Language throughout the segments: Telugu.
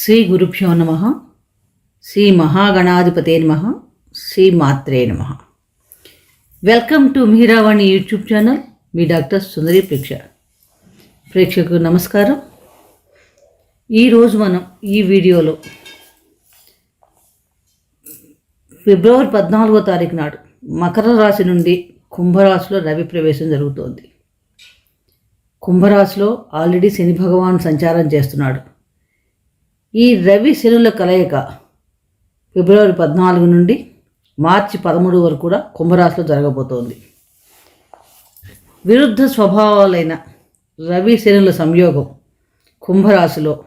శ్రీ గురుభ్యో నమ శ్రీ మహాగణాధిపతే నమ శ్రీ మాత్రే నమ. Welcome to Meeravani YouTube channel me doctor Sundari ప్రేక్ష. ప్రేక్షకు నమస్కారం. ఈరోజు మనం ఈ వీడియోలో ఫిబ్రవరి పద్నాలుగో తారీఖు నాడు మకర రాశి నుండి కుంభరాశిలో రవి ప్రవేశం జరుగుతోంది. కుంభరాశిలో ఆల్రెడీ శని భగవాన్ సంచారం చేస్తున్నాడు. ఈ రవి శనుల కలయిక ఫిబ్రవరి పద్నాలుగు నుండి మార్చి పదమూడు వరకు కూడా కుంభరాశిలో జరగబోతోంది. విరుద్ధ స్వభావాలైన రవి శనుల సంయోగం కుంభరాశిలో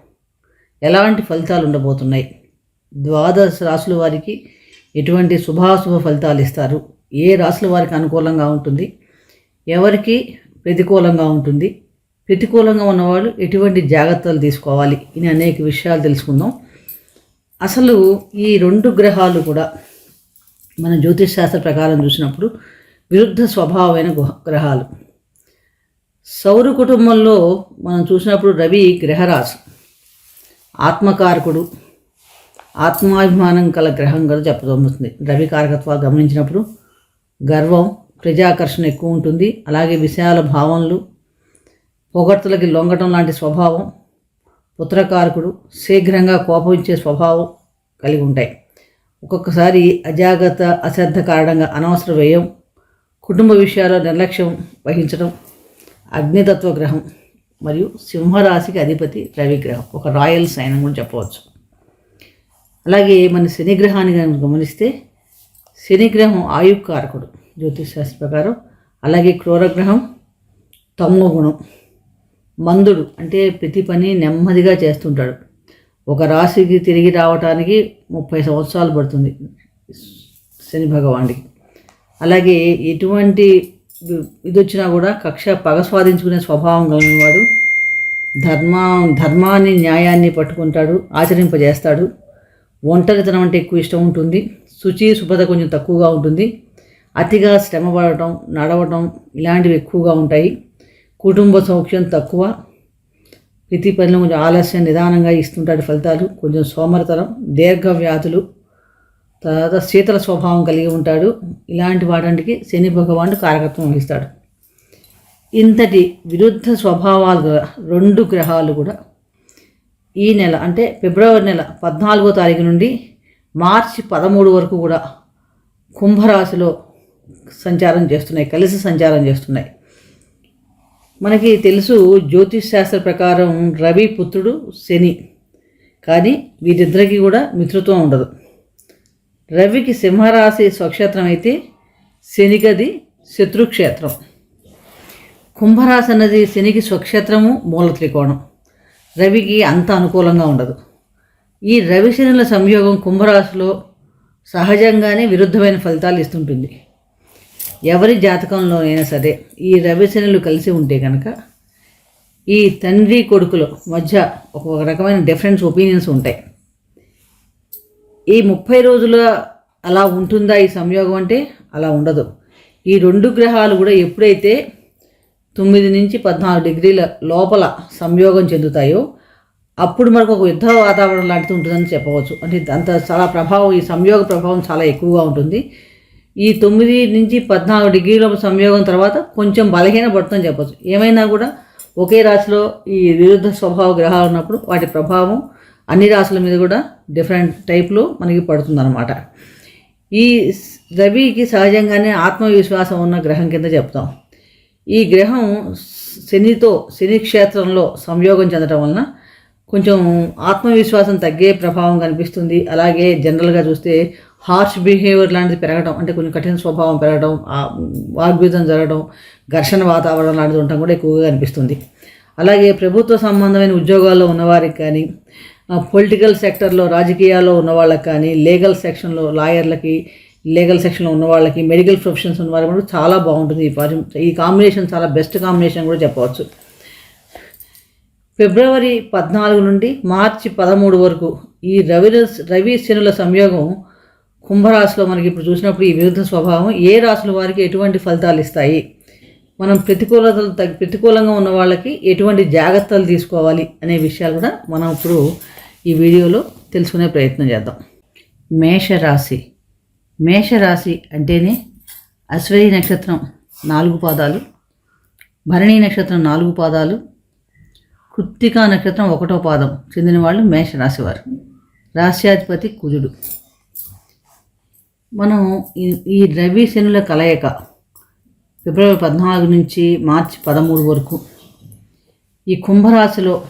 ఎలాంటి ఫలితాలు ఉండబోతున్నాయి? ద్వాదశ రాశుల వారికి ఎటువంటి శుభాశుభ ఫలితాలు ఇస్తారు? ఏ రాశుల వారికి అనుకూలంగా ఉంటుంది? ఎవరికి ప్రతికూలంగా ఉంటుంది? ప్రతికూలంగా ఉన్నవాళ్ళు ఎటువంటి జాగ్రత్తలు తీసుకోవాలి ఇని అనేక విషయాలు తెలుసుకుందాం. అసలు ఈ రెండు గ్రహాలు కూడా మన జ్యోతిష్ శాస్త్ర ప్రకారం చూసినప్పుడు విరుద్ధ స్వభావమైన గ్రహాలు. సౌర కుటుంబంలో మనం చూసినప్పుడు రవి గ్రహరాశి. ఆత్మకారకుడు ఆత్మాభిమానం కల గ్రహం కదా చెప్పబడుతుంది. రవి కారకత్వాలు గమనించినప్పుడు గర్వం ప్రజాకర్షణ ఎక్కువ ఉంటుంది. అలాగే విశాల భావనలు పొగడ్తలకి లొంగటం లాంటి స్వభావం పుత్రకారకుడు శీఘ్రంగా కోపించే స్వభావం కలిగి ఉంటాయి. ఒక్కొక్కసారి అజాగ్రత్త అశ్రద్ధ కారణంగా అనవసర వ్యయం కుటుంబ విషయాల్లో నిర్లక్ష్యం వహించడం అగ్నితత్వ గ్రహం మరియు సింహరాశికి అధిపతి రవిగ్రహం ఒక రాయల్ సైన్ అని కూడా చెప్పవచ్చు. అలాగే మన శనిగ్రహాన్ని కనుక గమనిస్తే శనిగ్రహం ఆయుకారకుడు జ్యోతిష్ శాస్త్ర ప్రకారం. అలాగే క్రూరగ్రహం తమో గుణం మందుడు అంటే ప్రతి పని నెమ్మదిగా చేస్తుంటాడు. ఒక రాశికి తిరిగి రావటానికి ముప్పై సంవత్సరాలు పడుతుంది శని భగవానుడికి. అలాగే ఎటువంటి ఇది వచ్చినా కూడా కక్ష పగ స్వాధించుకునే స్వభావం కలిగినవాడు ధర్మ ధర్మాన్ని న్యాయాన్ని పట్టుకుంటాడు ఆచరింపజేస్తాడు. ఒంటరితనం అంటే ఎక్కువ ఇష్టం ఉంటుంది. శుచి శుభ్రత కొంచెం తక్కువగా ఉంటుంది. అతిగా శ్రమ పడటం నడవటం ఇలాంటివి ఎక్కువగా ఉంటాయి. కుటుంబ సౌఖ్యం తక్కువ. ప్రతి పనిలో కొంచెం ఆలస్యం నిదానంగా ఇస్తుంటాడు ఫలితాలు. కొంచెం సోమరతనం దీర్ఘ వ్యాధులు తర్వాత శీతల స్వభావం కలిగి ఉంటాడు. ఇలాంటి వాటికి శని భగవానుడు కారకత్వం వహిస్తాడు. ఇంతటి విరుద్ధ స్వభావాలు గల రెండు గ్రహాలు కూడా ఈ నెల అంటే ఫిబ్రవరి నెల పద్నాలుగో తారీఖు నుండి మార్చి పదమూడు వరకు కూడా కుంభరాశిలో సంచారం చేస్తున్నాయి కలిసి సంచారం చేస్తున్నాయి. మనకి తెలుసు జ్యోతిష్ శాస్త్ర ప్రకారం రవి పుత్రుడు శని. కానీ వీరిద్దరికీ కూడా మిత్రత్వం ఉండదు. రవికి సింహరాశి స్వక్షేత్రం అయితే శనికది శత్రుక్షేత్రం కుంభరాశి అన్నది శనికి స్వక్షేత్రము మూల త్రికోణం. రవికి అంత అనుకూలంగా ఉండదు. ఈ రవి శనుల సంయోగం కుంభరాశిలో సహజంగానే విరుద్ధమైన ఫలితాలు ఇస్తుంటుంది. ఎవరి జాతకంలోనైనా సరే ఈ రవి శనులు కలిసి ఉంటే కనుక ఈ తండ్రి కొడుకుల మధ్య ఒక రకమైన డిఫరెన్స్ ఒపీనియన్స్ ఉంటాయి. ఈ ముప్పై రోజుల అలా ఉంటుందా ఈ సంయోగం అంటే అలా ఉండదు. ఈ రెండు గ్రహాలు కూడా ఎప్పుడైతే తొమ్మిది నుంచి పద్నాలుగు డిగ్రీల లోపల సంయోగం చెందుతాయో అప్పుడు మనకు ఒక యుద్ధ వాతావరణం లాంటిది ఉంటుందని చెప్పవచ్చు. అంటే అంత చాలా ప్రభావం ఈ సంయోగ ప్రభావం చాలా ఎక్కువగా ఉంటుంది. ఈ తొమ్మిది నుంచి పద్నాలుగు డిగ్రీల సంయోగం తర్వాత కొంచెం బలహీన పడుతుందని చెప్పవచ్చు ఏమైనా కూడా ఒకే రాశిలో ఈ విరుద్ధ స్వభావ గ్రహాలు ఉన్నప్పుడు వాటి ప్రభావం అన్ని రాశుల మీద కూడా డిఫరెంట్ టైప్లో మనకి పడుతుందన్నమాట. ఈ రవికి సహజంగానే ఆత్మవిశ్వాసం ఉన్న గ్రహం కింద చెప్తాం. ఈ గ్రహం శనితో శని క్షేత్రంలో సంయోగం చెందడం వలన కొంచెం ఆత్మవిశ్వాసం తగ్గే ప్రభావం కనిపిస్తుంది. అలాగే జనరల్గా చూస్తే హార్ష్ బిహేవియర్ లాంటిది పెరగడం అంటే కొంచెం కఠిన స్వభావం పెరగడం ఆ వాగ్విధం జరగడం ఘర్షణ వాతావరణం లాంటిది ఉండటం కూడా ఎక్కువగా కనిపిస్తుంది అలాగే ప్రభుత్వ సంబంధమైన ఉద్యోగాల్లో ఉన్నవారికి కానీ పొలిటికల్ సెక్టర్లో రాజకీయాల్లో ఉన్న వాళ్ళకి కానీ లీగల్ సెక్షన్లో లాయర్లకి లీగల్ సెక్షన్లో ఉన్న వాళ్ళకి మెడికల్ ప్రొఫెషన్స్ ఉన్న వాళ్ళకి కూడా చాలా బాగుంటుంది ఈ పరి- ఈ కాంబినేషన్ చాలా బెస్ట్ కాంబినేషన్ కూడా చెప్పవచ్చు. ఫిబ్రవరి పద్నాలుగు నుండి మార్చి పదమూడు వరకు ఈ రవి రవి శనుల సంయోగం కుంభరాశిలో మనకి ఇప్పుడు చూసినప్పుడు ఈ విరుద్ధ స్వభావం ఏ రాశుల వారికి ఎటువంటి ఫలితాలు ఇస్తాయి? మనం ప్రతికూలతలు తగ్గి ప్రతికూలంగా ఉన్న వాళ్ళకి ఎటువంటి జాగ్రత్తలు తీసుకోవాలి అనే విషయాలు కూడా మనం ఇప్పుడు ఈ వీడియోలో తెలుసుకునే ప్రయత్నం చేద్దాం. మేషరాశి. మేషరాశి అంటేనే అశ్వతి నక్షత్రం నాలుగు పాదాలు భరణి నక్షత్రం నాలుగు పాదాలు కృత్తికా నక్షత్రం ఒకటో పాదం. చెందిన వాళ్ళు మేషరాశి వారు. రాశ్యాధిపతి కుజుడు. మనం ఈ- రవి శనుల కలయిక ఫిబ్రవరి పద్నాలుగు నుంచి మార్చి పదమూడు వరకు ఈ కుంభరాశిలో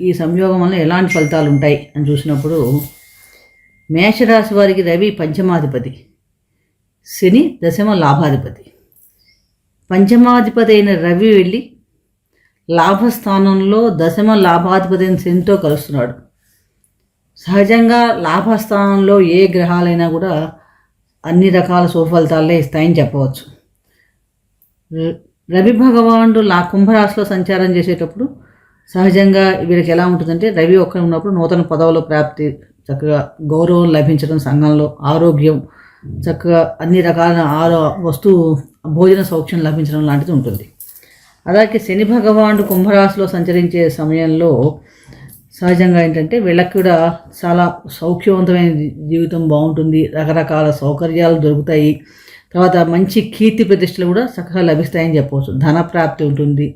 ఈ సంయోగం వల్ల ఎలాంటి ఫలితాలు ఉంటాయి అని చూసినప్పుడు మేషరాశి వారికి రవి పంచమాధిపతి శని దశమ లాభాధిపతి. పంచమాధిపతి అయిన రవి వెళ్ళి లాభస్థానంలో దశమ లాభాధిపతి అయిన శనితో కలుస్తున్నాడు. సహజంగా లాభస్థానంలో ఏ గ్రహాలైనా కూడా అన్ని రకాల సుఫలితాలే ఇస్తాయని చెప్పవచ్చు. రవి భగవానుడు లా కుంభరాశిలో సంచారం చేసేటప్పుడు సహజంగా వీరికి ఎలా ఉంటుందంటే రవి ఒక్క ఉన్నప్పుడు నూతన పదవుల ప్రాప్తి చక్కగా గౌరవం లభించడం సంఘంలో ఆరోగ్యం చక్కగా అన్ని రకాల ఆరో వస్తువు భోజన సౌఖ్యం లభించడం లాంటిది ఉంటుంది. అలాగే శని భగవానుడు కుంభరాశిలో సంచరించే సమయంలో సహజంగా ఏంటంటే వీళ్ళకి కూడా చాలా సౌఖ్యవంతమైన జీవితం బాగుంటుంది. రకరకాల సౌకర్యాలు దొరుకుతాయి. తర్వాత మంచి కీర్తి ప్రతిష్టలు కూడా చక్కగా లభిస్తాయని చెప్పవచ్చు. ధన ప్రాప్తి ఉంటుంది.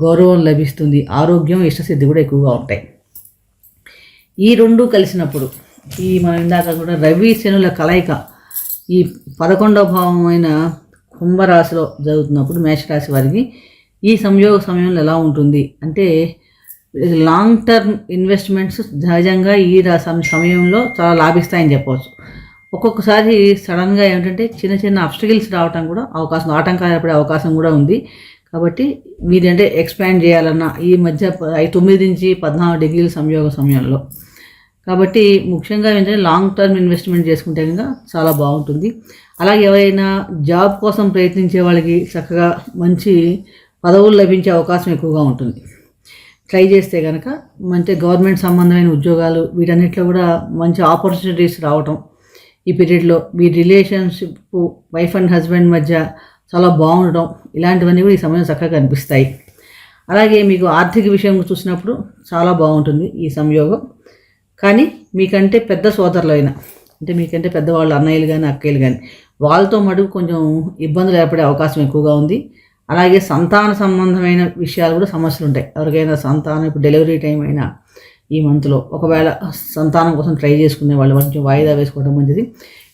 గౌరవం లభిస్తుంది. ఆరోగ్యం ఇష్టసిద్ధి కూడా ఎక్కువగా ఉంటాయి. ఈ రెండు కలిసినప్పుడు ఈ మనం ఇందాక కూడా రవి శనుల కలయిక ఈ పదకొండవ భావమైన కుంభరాశిలో జరుగుతున్నప్పుడు మేషరాశి వారికి ఈ సంయోగ సమయంలో ఎలా ఉంటుంది? అంటే లాంగ్ టర్మ్ ఇన్వెస్ట్మెంట్స్ సహజంగా ఈ సమ- సమయంలో చాలా లాభిస్తాయని చెప్పవచ్చు. ఒక్కొక్కసారి సడన్గా ఏమిటంటే చిన్న చిన్న అబ్స్టికల్స్ రావటం కూడా అవకాశం ఆటంకాలు పడే అవకాశం కూడా ఉంది. కాబట్టి మీరంటే ఎక్స్పాండ్ చేయాలన్నా ఈ మధ్య తొమ్మిది నుంచి పద్నాలుగు డిగ్రీల సంయోగ సమయంలో. కాబట్టి ముఖ్యంగా ఏంటంటే లాంగ్ టర్మ్ ఇన్వెస్ట్మెంట్ చేసుకుంటే కనుక చాలా బాగుంటుంది. అలాగే ఎవరైనా జాబ్ కోసం ప్రయత్నించే వాళ్ళకి చక్కగా మంచి పదవులు లభించే అవకాశం ఎక్కువగా ఉంటుంది. ట్రై చేస్తే కనుక మంచి గవర్నమెంట్ సంబంధమైన ఉద్యోగాలు వీటన్నిటిలో కూడా మంచి ఆపర్చునిటీస్ రావటం. ఈ పీరియడ్లో మీ రిలేషన్షిప్ వైఫ్ అండ్ హస్బెండ్ మధ్య చాలా బాగుండడం ఇలాంటివన్నీ కూడా ఈ సమయం చక్కగా కనిపిస్తాయి. అలాగే మీకు ఆర్థిక విషయం చూసినప్పుడు చాలా బాగుంటుంది ఈ సంయోగం. కానీ మీకంటే పెద్ద సోదరులు అయినా అంటే మీకంటే పెద్దవాళ్ళు అన్నయ్యలు కానీ అక్కయ్యలు కానీ వాళ్ళతో మటుకు కొంచెం ఇబ్బందులు ఏర్పడే అవకాశం ఎక్కువగా ఉంది. అలాగే సంతాన సంబంధమైన విషయాలు కూడా సమస్యలు ఉంటాయి. ఎవరికైనా సంతానం ఇప్పుడు డెలివరీ టైం అయినా ఈ మంత్లో ఒకవేళ సంతానం కోసం ట్రై చేసుకునే వాళ్ళు కొంచెం వాయిదా వేసుకోవడం మంచిది.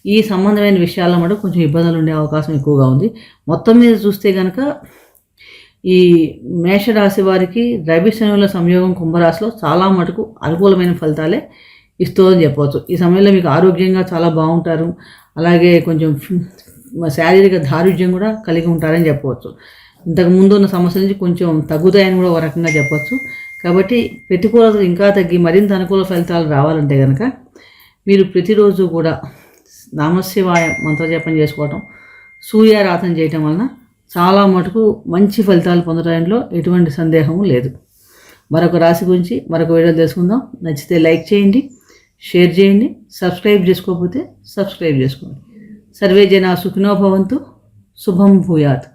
ఈ సంబంధమైన విషయాల్లో మటుకు కొంచెం ఇబ్బందులు ఉండే అవకాశం ఎక్కువగా ఉంది. మొత్తం మీద చూస్తే కనుక ఈ మేషరాశి వారికి రవి శనువుల సంయోగం కుంభరాశిలో చాలా మటుకు అనుకూలమైన ఫలితాలే ఇస్తుందని చెప్పవచ్చు. ఈ సమయంలో మీకు ఆరోగ్యంగా చాలా బాగుంటారు. అలాగే కొంచెం శారీరక దారుఢ్యం కూడా కలిగి ఉంటారని చెప్పవచ్చు. ఇంతకు ముందు ఉన్న సమస్యల నుంచి కొంచెం తగ్గుతాయని కూడా ఒక రకంగా చెప్పవచ్చు కాబట్టి ప్రతికూలతలు ఇంకా తగ్గి మరింత అనుకూల ఫలితాలు రావాలంటే కనుక మీరు ప్రతిరోజు కూడా నామశివాయ మంత్రజపం చేసుకోవటం సూర్యారాధన చేయటం వలన చాలా మటుకు మంచి ఫలితాలు పొందడంలో ఎటువంటి సందేహము లేదు. మరొక రాశి గురించి మరొక వీడియో తెలుసుకుందాం. నచ్చితే లైక్ చేయండి షేర్ చేయండి సబ్స్క్రైబ్ చేసుకోకపోతే సబ్స్క్రైబ్ చేసుకోండి. సర్వే జన సుఖినోభవంతు శుభం భూయాత్.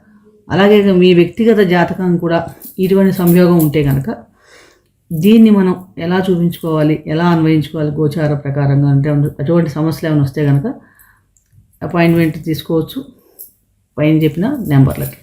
అలాగే మీ వ్యక్తిగత జాతకం కూడా ఇటువంటి సంయోగం ఉంటే కనుక దీన్ని మనం ఎలా చూపించుకోవాలి ఎలా అన్వయించుకోవాలి గోచార ప్రకారంగా అంటే అటువంటి సమస్యలు ఏమైనా వస్తే కనుక అపాయింట్మెంట్ తీసుకోవచ్చు. పైన చెప్పిన నెంబర్లకి.